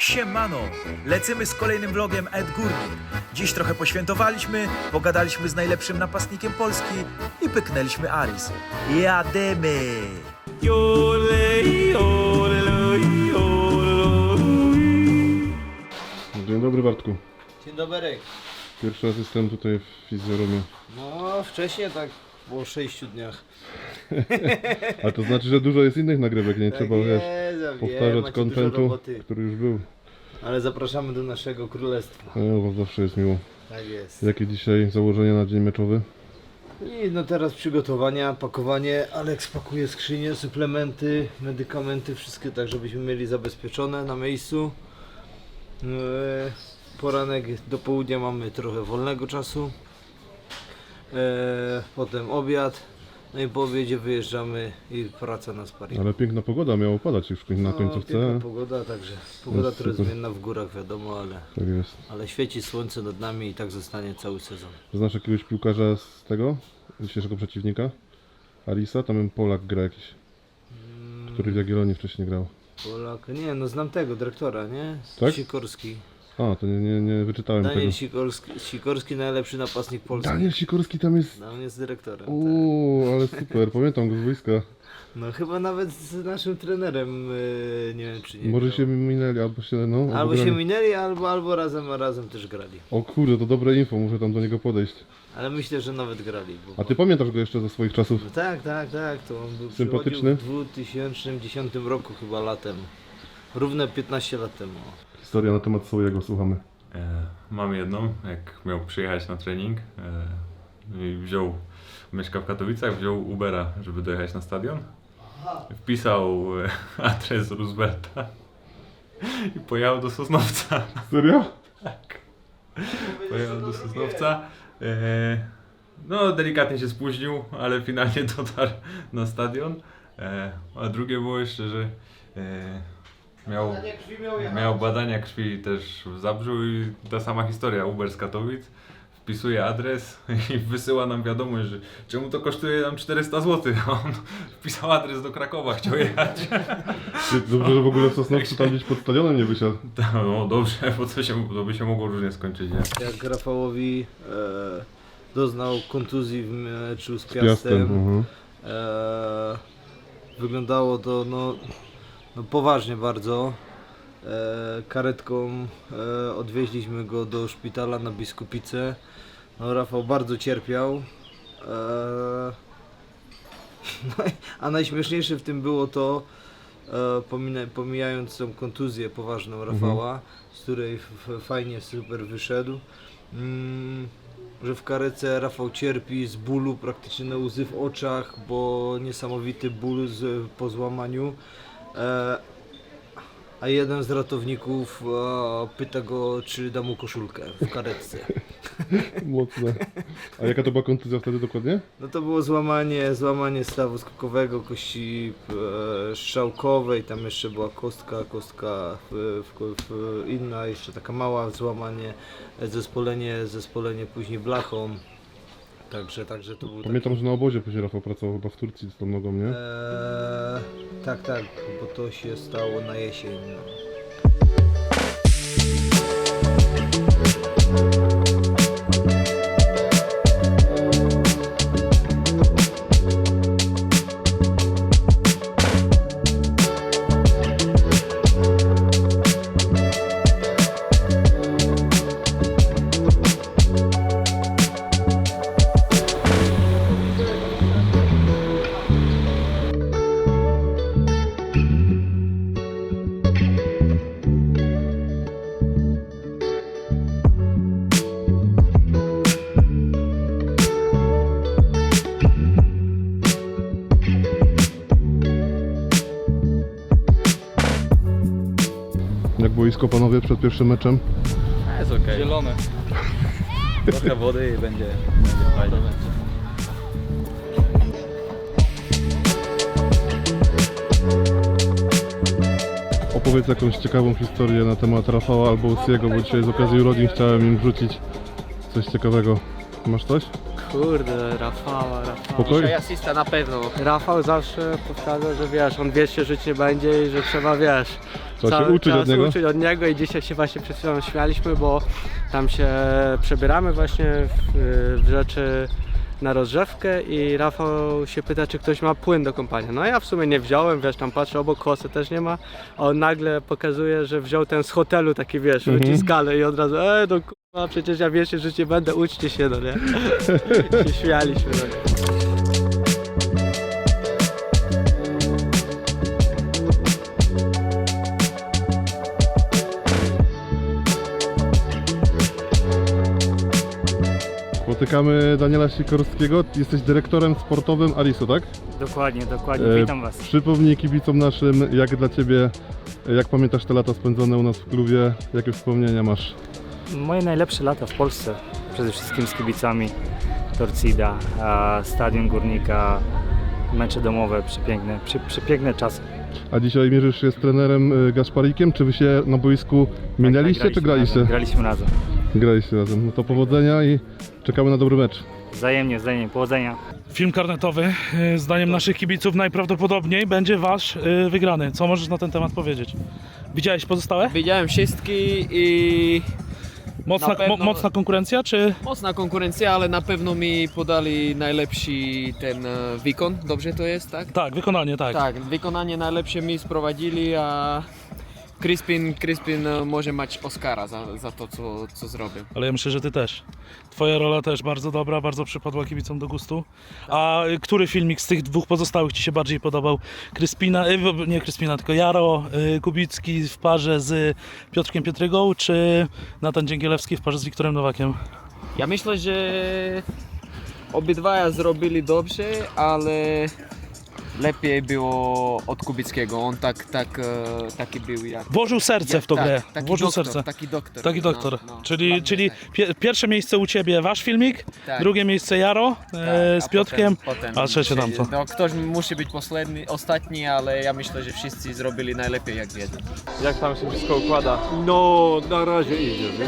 Siemano! Lecimy z kolejnym vlogiem Ed Górnik. Dziś trochę poświętowaliśmy, pogadaliśmy z najlepszym napastnikiem Polski i pyknęliśmy Aris. Jademy! Dzień dobry Bartku. Dzień dobry. Pierwszy raz jestem tutaj w fizjorumie. No, wcześniej tak po 6 dniach. A to znaczy, że dużo jest innych nagrywek, nie trzeba tak wiesz, jest, ja wiem, powtarzać kontentu, który już był. Ale zapraszamy do naszego królestwa. No, u was zawsze jest miło. Tak jest. Jakie dzisiaj założenia na dzień meczowy? I no teraz przygotowania, pakowanie. Aleks pakuje skrzynię, suplementy, medykamenty, wszystkie tak, żebyśmy mieli zabezpieczone na miejscu. Eee, Poranek do południa mamy trochę wolnego czasu. Eee, Potem obiad. No i po obiedzie wyjeżdżamy i praca na sparingu. Ale piękna pogoda, miało padać już na No, końcówce. piękna pogoda, także pogoda Jest trochę super. zmienna w górach wiadomo, ale, Tak jest. ale świeci słońce nad nami i tak zostanie cały sezon. Znasz jakiegoś piłkarza z tego? Dzisiejszego przeciwnika? Arisa? Tam Polak gra jakiś, Mm, który w Jagiellonii wcześniej grał. Polak, nie no znam tego dyrektora, nie? Tak? Sikorski. A, to nie, nie, nie wyczytałem Daniel tego. Sikorski, Sikorski najlepszy napastnik Polski. Daniel Sikorski tam jest... No, on jest dyrektorem. Tak. Uuu, ale super, pamiętam go z wojska. No chyba nawet z naszym trenerem, yy, nie wiem czy nie. Może grał. się minęli, albo się, no... Albo się grali. minęli, albo, albo razem, razem też grali. O kurde, to dobre info, muszę tam do niego podejść. Ale myślę, że nawet grali. Bo... A ty pamiętasz go jeszcze ze swoich czasów? No tak, tak, tak, to on był Sympatyczny? przychodził w 2010 roku chyba latem. Równe 15 lat temu. Historia na temat swojego, słuchamy. E, mam jedną, jak miał przyjechać na trening e, i wziął, mieszka w Katowicach, wziął Ubera, żeby dojechać na stadion. Wpisał e, adres Roosevelta i pojechał do Sosnowca. Serio? Pojechał do Sosnowca. E, no, delikatnie się spóźnił, ale finalnie dotarł na stadion. E, a drugie było jeszcze, że e, miał, miał badania krwi też w Zabrzu i ta sama historia, Uber z Katowic. Wpisuje adres i wysyła nam wiadomość, że czemu to kosztuje nam 400 zł. A on wpisał adres do Krakowa, chciał jechać. Dobrze, że w ogóle w Sosnowcu tam gdzieś pod stadionem nie wysiadł. No dobrze, bo to, się, to by się mogło różnie skończyć. Nie? Jak Rafałowi e, doznał kontuzji w meczu z Z Piastem, Piastem. mhm. e, wyglądało to no poważnie bardzo. E, karetką e, odwieźliśmy go do szpitala na Biskupice. No, Rafał bardzo cierpiał. E, no, a najśmieszniejsze w tym było to, e, pomijając tą kontuzję poważną Rafała, z której fajnie, super wyszedł, mm, że w karece Rafał cierpi z bólu, praktycznie na łzy w oczach, bo niesamowity ból z, po złamaniu. E, a jeden z ratowników e, pyta go, czy da mu koszulkę w karetce. Mocne. A jaka to była kontuzja wtedy dokładnie? No to było złamanie, złamanie stawu skokowego, kości e, strzałkowej, tam jeszcze była kostka, kostka w, w, w, inna, jeszcze taka mała złamanie, zespolenie, zespolenie później blachą. Także, także to był Pamiętam, że na obozie później Rafał pracował chyba w Turcji z tą nogą, nie? Eee, tak, tak, bo to się stało na jesień. Boisko panowie przed pierwszym meczem? Jest okej. Zielone. Trochę wody i będzie, będzie fajnie. Opowiedz jakąś ciekawą historię na temat Rafała albo Usiego, bo dzisiaj z okazji urodzin chciałem im wrzucić coś ciekawego. Masz coś? Kurde, Rafała, Rafała. Spokojnie. asysta na pewno. Rafał zawsze powtarza, że wiesz, on wie, że żyć nie będzie i że trzeba, wiesz, Trzeba się cały uczyć czas od niego. uczyć od niego i dzisiaj się właśnie przed chwilą śmialiśmy, bo tam się przebieramy właśnie w, w rzeczy na rozgrzewkę i Rafał się pyta, czy ktoś ma płyn do kąpania. No ja w sumie nie wziąłem, wiesz, tam patrzę obok, kosy też nie ma, a on nagle pokazuje, że wziął ten z hotelu taki, wiesz, Mhm. wyciskany i od razu, e, no kurwa, przecież ja wiecie, że nie będę, uczcie się, no nie? się śmialiśmy, no nie? Spotykamy Daniela Sikorskiego. Jesteś dyrektorem sportowym Arisu, tak? Dokładnie, dokładnie. E, Witam Was. Przypomnij kibicom naszym, jak dla Ciebie, jak pamiętasz te lata spędzone u nas w klubie, jakie wspomnienia masz? Moje najlepsze lata w Polsce, przede wszystkim z kibicami Torcida, Stadion Górnika, mecze domowe, przepiękne, przy, przepiękne czasy. A dzisiaj mierzysz się z trenerem y, Gaszparikiem, czy Wy się na boisku minęliście, Tak, czy graliśmy graliście? Razem, graliśmy razem. Graliście razem. No to powodzenia i czekamy na dobry mecz. Wzajemnie, wzajemnie. Powodzenia. Film karnetowy, y, zdaniem naszych kibiców najprawdopodobniej będzie wasz y, wygrany. Co możesz na ten temat powiedzieć? Widziałeś pozostałe? Widziałem wszystkie i Mocna, Na pewno- mo, mocna konkurencja, czy mocna konkurencja, ale na pewno mi podali najlepszy ten e, wikon. Dobrze to jest, tak? tak, wykonanie, tak. Tak, wykonanie najlepsze mi sprowadzili, a Crispin, Crispin e, może mieć Oscara za, za to, co, co zrobił. Ale ja myślę, że ty też. Twoja rola też bardzo dobra, bardzo przypadła kibicom do gustu. A y, który filmik z tych dwóch pozostałych ci się bardziej podobał? Kryspina, y, w- nie Kryspina, tylko Jaro y, Kubicki w parze z Piotrkiem Pietrygą, czy Natan Dzięgielewski w parze z Wiktorem Nowakiem? Ja myślę, że obydwaja zrobili dobrze, ale lepiej było od Kubickiego. On tak, tak, e, taki był jak... Włożył serce w tą tak, grę. Taki Włożył doktor, serce. Taki doktor. Taki doktor. No, no, czyli czyli tak. pie, pierwsze miejsce u ciebie wasz filmik, Tak. drugie miejsce Jaro Tak, e, z a Piotrkiem, potem, potem a trzecie tamto. No, ktoś musi być posledni, ostatni, ale ja myślę, że wszyscy zrobili najlepiej jak wiedzą. Jak tam się wszystko układa? No, na razie idzie, nie?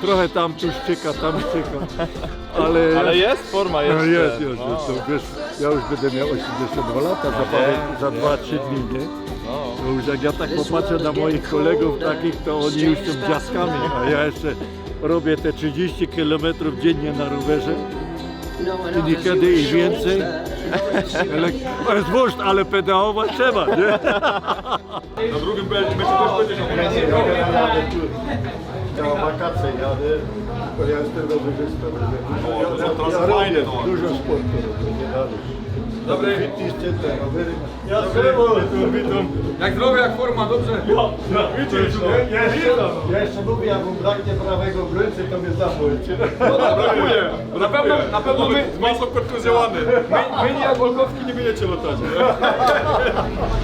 Trochę tam tu szczyka, tam szczyka, ale... Ale jest forma No, jeszcze. jest, jest, No. jest. To, wiesz, ja już będę miał 82 lata za, parę, za 2-3 dni, nie? No. To już jak ja tak popatrzę na moich kolegów takich, to oni już są dziadkami, a ja jeszcze robię te 30 km dziennie na rowerze i niekiedy i więcej. Ale, ale pedałować trzeba, nie? Na drugim meczu też będziesz Na wakacje jadę, bo ja jestem rowerzystą. Ja, ja, ja robię dużo sportu robię, nie dalej. Dobry. Fitness center, rowery. Ja witam. Jak zdrowie, jak forma, dobrze? Widzisz, ja, ja, jeszcze, ja jeszcze mówię, jak mu braknie prawego obrońcy, to mnie zapojcie. Brakuje. Na pewno, na pewno my, są kontuzjowany. My, my nie jak Wolkowski nie będziecie latać.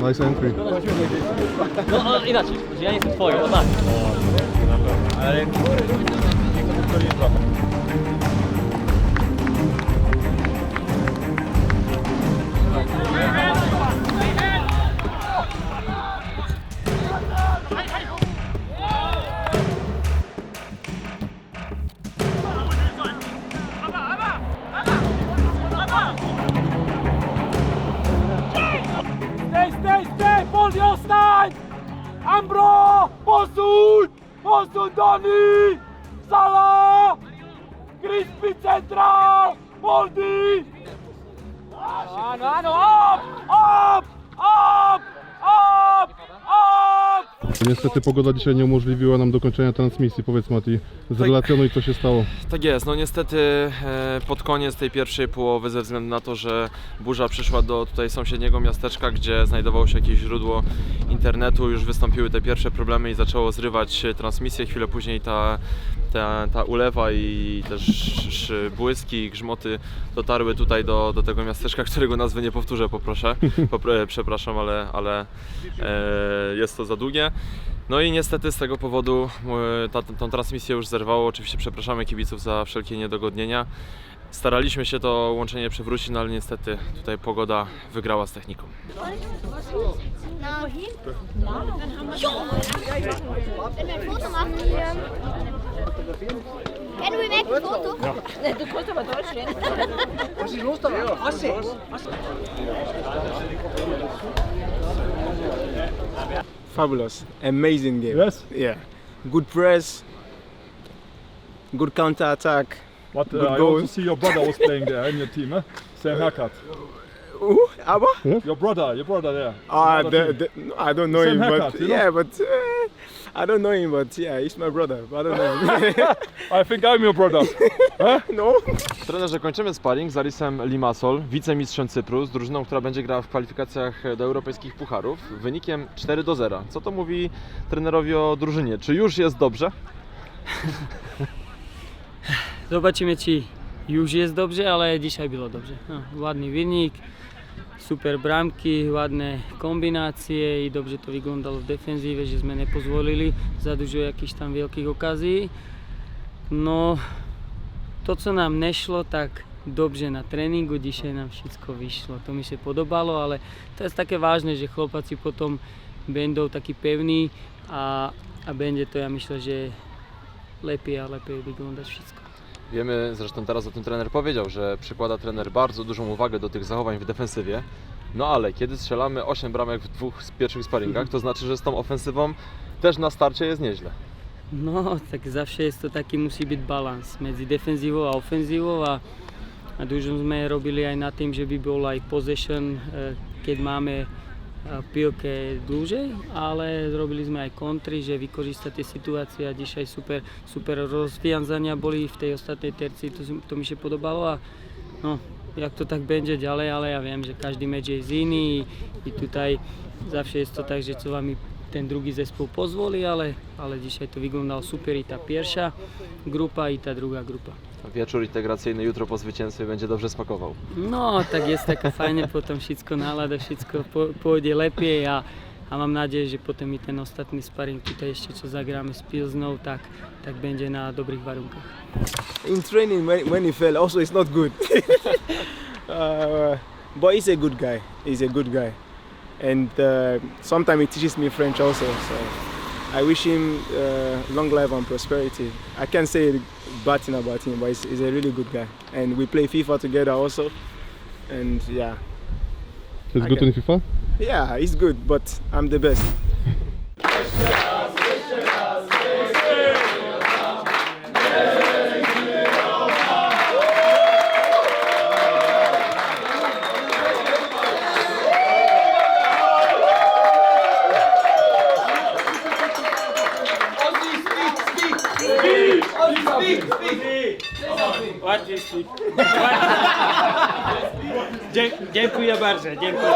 Nice entry. No inaczej, ja jestem twoją, o tak. Stay, Ambro! Posuň! Posuň Dani! Sala! Crispy centrál! Boldy! Áno, áno, op! Op! Op! Niestety pogoda dzisiaj nie umożliwiła nam dokończenia transmisji. Powiedz Mati, zrelacjonuj co się stało. Tak jest, no niestety e, pod koniec tej pierwszej połowy ze względu na to, że burza przyszła do tutaj sąsiedniego miasteczka, gdzie znajdowało się jakieś źródło internetu, już wystąpiły te pierwsze problemy i zaczęło zrywać transmisję. Chwilę później ta, ta, ta ulewa i też błyski i grzmoty dotarły tutaj do, do tego miasteczka, którego nazwy nie powtórzę, poproszę. Popr- przepraszam, ale, ale e, jest to za długie. No i niestety z tego powodu e, ta, tą transmisję już zerwało. Oczywiście przepraszamy kibiców za wszelkie niedogodnienia. Staraliśmy się to łączenie przywrócić, no ale niestety tutaj pogoda wygrała z techniką. Ja. Du kannst aber Deutsch reden. Was ist los da? Asse. Fabulous, amazing game. Yes. Yeah, good press, good counter attack. But Good I also see your brother was playing there in your team, eh? Same haircut. Ooh, Abba? Your brother, your brother there. Ah, the, the, I don't know Same him, haircut, but you know? yeah, but uh, I don't know him, but yeah, he's my brother. But I don't know him. I think I'm your brother. no. Trenerze, kończymy sparring z Arisem Limassol, wicemistrzem Cypru, z drużyną, która będzie grała w kwalifikacjach do europejskich pucharów, wynikiem 4 do 0. Co to mówi trenerowi o drużynie? Czy już jest dobrze? Zobaczymy, czy już jest dobrze, ale dzisiaj było dobrze. No, ładny wynik, super brámky, hladné kombinácie i dobře to vyglądalo v defenzíve, že sme nepozvolili za dużo jakichž tam veľkých okazí. No, to co nám nešlo, tak dobře na tréningu, dzisiaj nám všetko vyšlo. To mi sa podobalo, ale to je také vážne, že chlopáci potom bendou taký pevný a, a bende to ja myslím, že lepie a lepie vyglądať všetko. Wiemy, zresztą teraz o tym trener powiedział, że przykłada trener bardzo dużą uwagę do tych zachowań w defensywie. No ale kiedy strzelamy 8 bramek w dwóch z pierwszych sparingach, to znaczy, że z tą ofensywą też na starcie jest nieźle. No, tak zawsze jest to taki musi być balans między defensywą a ofensywą a, a dużo robili aj na tym, żeby był like possession, e, keď e, piłkę dłużej, ale zrobili sme aj kontry, že vykorzystať tie situácie a dzisiaj super, super rozwiązania boli w tej ostatniej tercji, to, to mi się podobało a no, jak to tak będzie ďalej, ale ja wiem, że każdy mecz jest inny i, tutaj zawsze jest to tak, że co wami ten drugi zespół pozwoli, ale, ale dzisiaj to wyglądało super i ta pierwsza grupa i ta druga grupa. Wieczór integracyjny jutro po zwycięstwie będzie dobrze smakował. No, tak jest taka fajnie, potem wszystko nalada, wszystko po, pójdzie lepiej a, a mam nadzieję, że potem i ten ostatni sparring tutaj jeszcze co zagramy z Pilsną, tak, tak będzie na dobrych warunkach. In training, when, when he fell, also it's not good. uh, but he's a good guy. He's a good guy, and uh, sometimes he teaches me French also. So I wish him uh, long life and prosperity. I can't say bad thing about him, but he's, he's a really good guy, and we play FIFA together also. And yeah, Jest good in FIFA? yeah, he's good, but I'm the best. Перше, дякую.